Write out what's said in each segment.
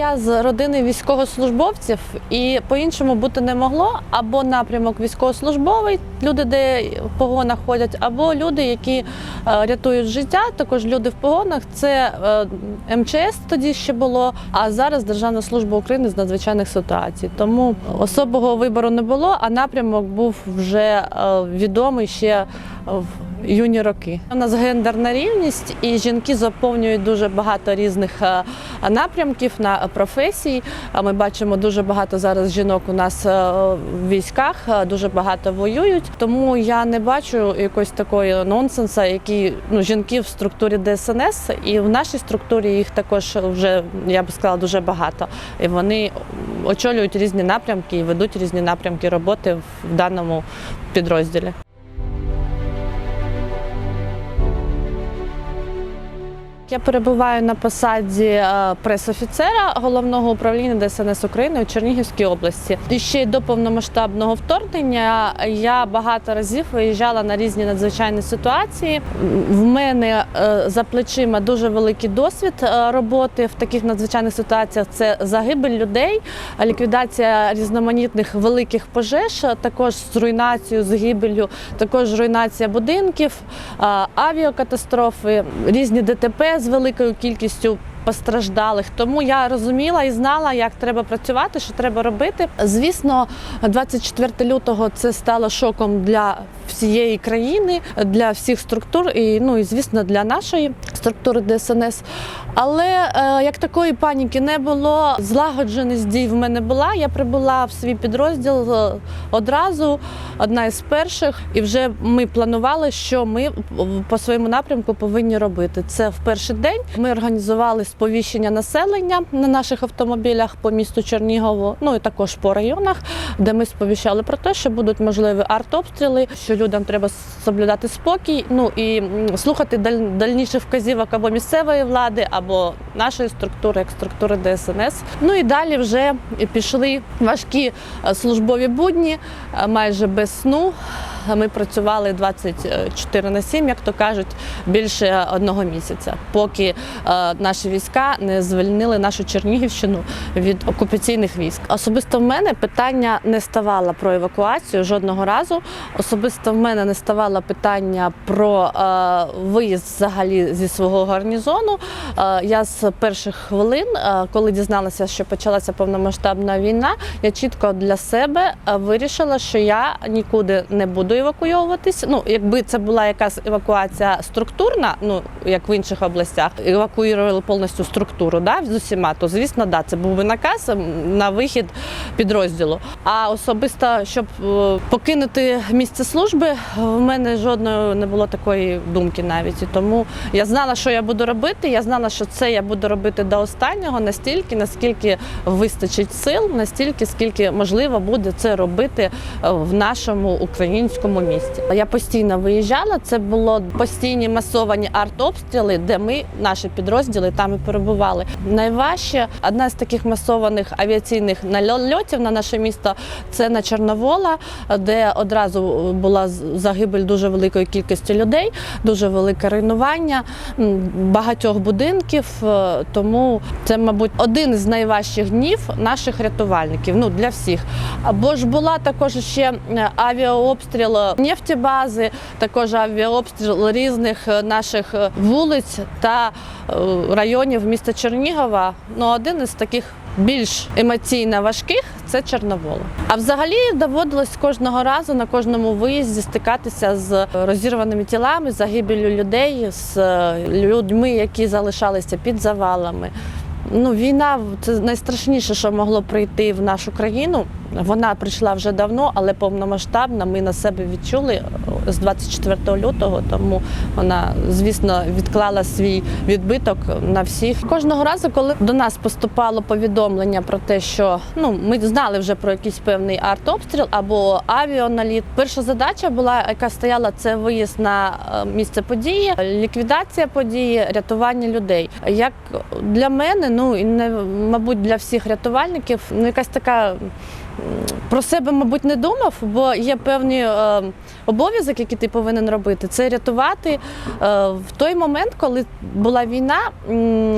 Я з родини військовослужбовців і по-іншому бути не могло. Або напрямок військовослужбовий, люди, де в погонах ходять, або люди, які е, рятують життя. Також люди в погонах. Це е, МЧС тоді ще було. А зараз Державна служба України з надзвичайних ситуацій. Тому особого вибору не було, а напрямок був вже е, відомий ще в юні роки. У нас гендерна рівність, і жінки заповнюють дуже багато різних е, напрямків на професії. Ми бачимо дуже багато зараз жінок у нас е, в військах, е, дуже багато воюють. Тому я не бачу якогось такої нонсенса, які ну жінки в структурі ДСНС, і в нашій структурі їх також вже я б сказала дуже багато. І вони очолюють різні напрямки і ведуть різні напрямки роботи в даному підрозділі. Я перебуваю на посаді е, пресофіцера головного управління ДСНС України у Чернігівській області. І ще й до повномасштабного вторгнення я багато разів виїжджала на різні надзвичайні ситуації. В мене е, за плечима дуже великий досвід е, роботи в таких надзвичайних ситуаціях. Це загибель людей, ліквідація різноманітних великих пожеж, також з руйнацією, з також руйнація будинків, авіакатастрофи, різні ДТП з великою кількістю. Постраждалих, тому я розуміла і знала, як треба працювати, що треба робити. Звісно, 24 лютого це стало шоком для всієї країни, для всіх структур, і ну і звісно для нашої структури ДСНС. Але е, як такої паніки не було, злагодженість дій в мене була. Я прибула в свій підрозділ е, одразу, одна із перших, і вже ми планували, що ми по своєму напрямку повинні робити. Це в перший день. Ми організували сповіщення населення на наших автомобілях по місту Чернігову, ну і також по районах, де ми сповіщали про те, що будуть можливі артобстріли, що людям треба соблюдати спокій. Ну і слухати даль- дальніших вказівок або місцевої влади, або нашої структури, як структури ДСНС. Ну і далі вже пішли важкі е, службові будні, е, майже без сну. Ми працювали 24 на 7, як то кажуть, більше одного місяця, поки е, наші війська не звільнили нашу Чернігівщину від окупаційних військ. Особисто в мене питання не ставало про евакуацію жодного разу. Особисто в мене не ставало питання про е, виїзд взагалі зі свого гарнізону. Е, я з перших хвилин, коли дізналася, що почалася повномасштабна війна, я чітко для себе вирішила, що я нікуди не буду евакуйовуватись. Ну, якби це була якась евакуація структурна, ну як в інших областях, евакуювали повністю структуру, да, з усіма, то звісно, да, це був би наказ на вихід підрозділу. А особисто, щоб е, покинути місце служби, в мене жодної не було такої думки навіть. І тому я знала, що я буду робити. Я знала, що це я буду робити до останнього, настільки, наскільки вистачить сил, настільки, скільки можливо буде це робити е, в нашому українському місті. Я постійно виїжджала. Це було постійні масовані артобстріли, де ми, наші підрозділи, там і перебували. Найважче одна з таких масованих авіаційних нальотів на наше місто це на Чорновола, де одразу була загибель дуже великої кількості людей, дуже велике руйнування багатьох будинків. Е, Тому це, мабуть, один з найважчих днів наших рятувальників. Ну для всіх. Або ж була також ще е, авіаобстріл нефтебази, також авіаобстріл різних е, наших е, вулиць та е, районів міста Чернігова. Ну, один із таких більш емоційно важких це Чорновола. А взагалі доводилось кожного разу на кожному виїзді стикатися з розірваними тілами, загибелью людей, з людьми, які залишалися під завалами. Ну, війна це найстрашніше, що могло прийти в нашу країну. Вона прийшла вже давно, але повномасштабна. Ми на себе відчули з 24 лютого, тому вона, звісно, відклала свій відбиток на всіх. Кожного разу, коли до нас поступало повідомлення про те, що ну ми знали вже про якийсь певний артобстріл або авіаналіт. Перша задача була, яка стояла, це виїзд на е, місце події, ліквідація події, рятування людей. Як для мене, ну і не мабуть для всіх рятувальників, ну якась така про себе, мабуть, не думав, бо є певні е, обов'язок, які ти повинен робити. Це рятувати. Е, в той момент, коли була війна,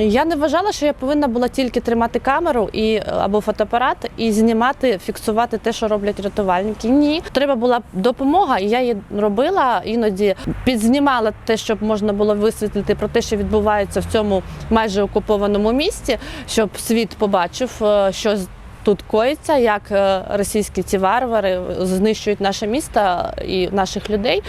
я не вважала, що я повинна була тільки тримати камеру і, або фотоапарат і знімати, фіксувати те, що роблять рятувальники. Ні, треба була допомога, і я її робила. Іноді підзнімала те, щоб можна було висвітлити про те, що відбувається в цьому майже окупованому місті, щоб світ побачив, е, що тут коїться, як е, російські ці варвари знищують наше місто і наших людей.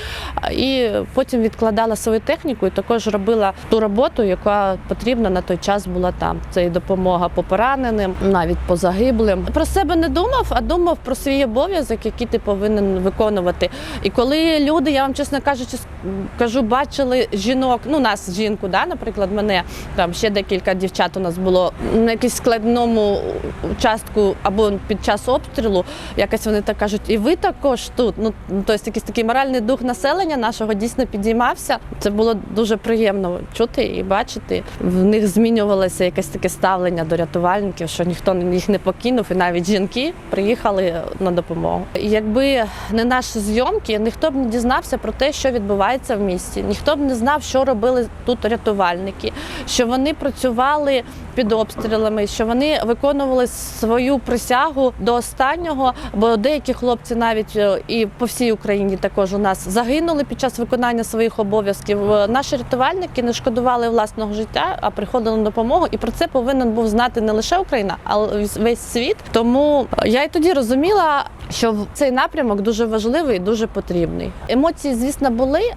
І потім відкладала свою техніку і також робила ту роботу, яка потрібна на той час була там. Це і допомога по пораненим, навіть по загиблим. Про себе не думав, а думав про свій обов'язок, який ти повинен виконувати. І коли люди, я вам чесно кажучи, кажу, бачили жінок, ну нас жінку, да, наприклад, мене там ще декілька дівчат у нас було на якійсь складному участку або під час обстрілу. Якось вони так кажуть, і ви також тут. Ну тобто якийсь такий моральний дух населення нашого дійсно підіймався. Це було дуже приємно чути і бачити. В них змінювалося якесь таке ставлення до рятувальників, що ніхто їх не покинув, і навіть жінки приїхали на допомогу. І Якби не наші зйомки, ніхто б не дізнався про те, що відбувається в місті. Ніхто б не знав, що робили тут рятувальники, що вони працювали під обстрілами, що вони виконували свою присягу до останнього. Бо деякі хлопці навіть е, і по всій Україні також у нас загинули під час виконання своїх обов'язків. Е, Наші рятувальники не шкодували власного життя, а приходили на допомогу. І про це повинен був знати не лише Україна, а весь світ. Тому я й тоді розуміла, що цей напрямок дуже важливий і дуже потрібний. Емоції, звісно, були. Е,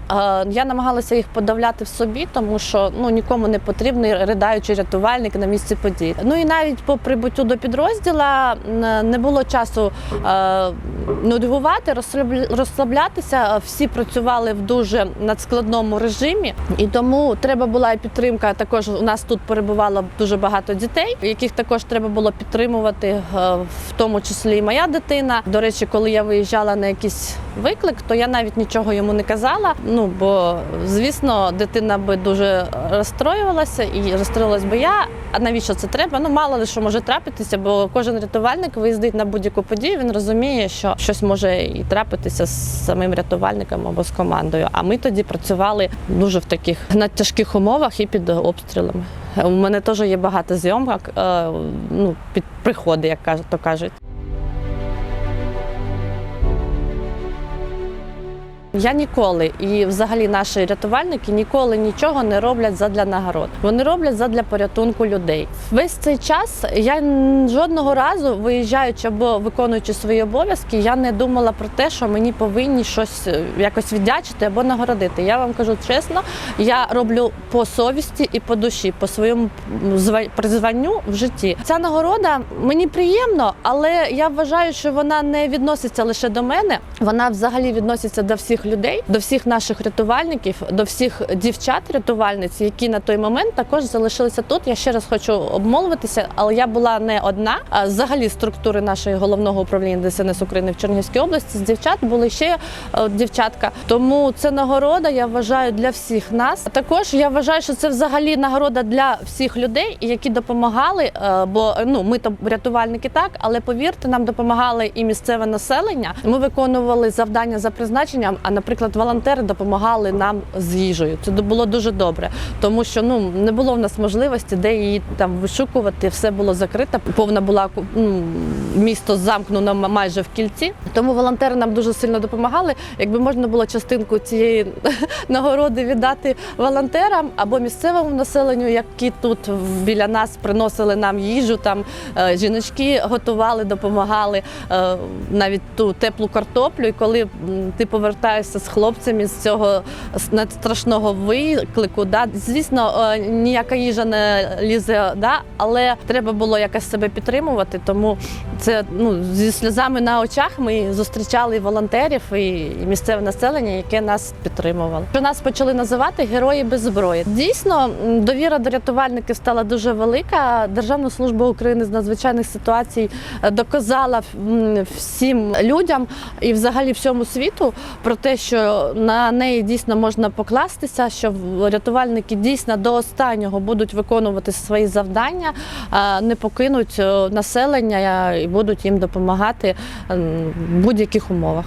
Я намагалася їх подавляти в собі, тому що ну нікому не потрібний riдаючий рятувальник на місці подій. Ну і навіть по прибуттю до підрозділа м, не було часу е, нудьгувати, розслаблятися. Всі працювали в дуже надскладному режимі, і тому треба була і підтримка. Також у нас тут перебувало дуже багато дітей, яких також треба було підтримувати, е, в тому числі і моя дитина. До речі, коли я виїжджала на якийсь виклик, то я навіть нічого йому не казала. Ну бо звісно, дитина би дуже розстроювалася і розстроїлась би я. А навіщо це треба? Ну мало ли що може трапитися, бо кожен рятувальник виїздить на будь-яку подію. Він розуміє, що щось може і трапитися з самим рятувальником або з командою. А ми тоді працювали дуже в таких надтяжких умовах і під обстрілами. У мене теж є багато зйомок, е, ну під приходи, як то кажуть. Я ніколи і взагалі наші рятувальники ніколи нічого не роблять задля нагород. Вони роблять задля порятунку людей. Весь цей час я жодного разу, виїжджаючи або виконуючи свої обов'язки, я не думала про те, що мені повинні щось е, якось віддячити або нагородити. Я вам кажу чесно, я роблю по совісті і по душі, по своєму призванню в житті. Ця нагорода мені приємно, але я вважаю, що вона не відноситься лише до мене. Вона взагалі відноситься до всіх людей, до всіх наших рятувальників, до всіх дівчат-рятувальниць, які на той момент також залишилися тут. Я ще раз хочу обмолвитися, але я була не одна. А взагалі структури нашої головного управління ДСНС України в Чернігівській області з дівчат були ще е, дівчатка. Тому це нагорода, я вважаю, для всіх нас. Також я вважаю, що це взагалі нагорода для всіх людей, які допомагали. е, Бо ну ми то рятувальники так, але повірте, нам допомагали і місцеве населення. Ми виконували завдання за призначенням. А, наприклад, волонтери допомагали нам з їжею. Це було дуже добре, тому що ну не було в нас можливості, де її там вишукувати. Все було закрито. Повна була ну, місто замкнено майже в кільці. Тому волонтери нам дуже сильно допомагали. Якби можна було частинку цієї нагороди віддати волонтерам або місцевому населенню, які тут біля нас приносили нам їжу. Там е, жіночки готували, допомагали е, навіть ту теплу картоплю. І коли ти повертаєшся з хлопцями з цього надстрашного виклику, да, звісно, е, ніяка їжа не лізе, да, але треба було якось себе підтримувати. Тому це ну зі сльозами на очах ми зустрічали волонтерів і і місцеве населення, яке нас підтримувало. Що нас почали називати герої без зброї. Дійсно, довіра до рятувальників стала дуже велика. Державна служба України з надзвичайних ситуацій е, доказала всім людям і взагалі всьому світу про те, що на неї дійсно можна покластися, що рятувальники дійсно до останнього будуть виконувати свої завдання, е, не покинуть е, населення і будуть їм допомагати в будь-яких умовах.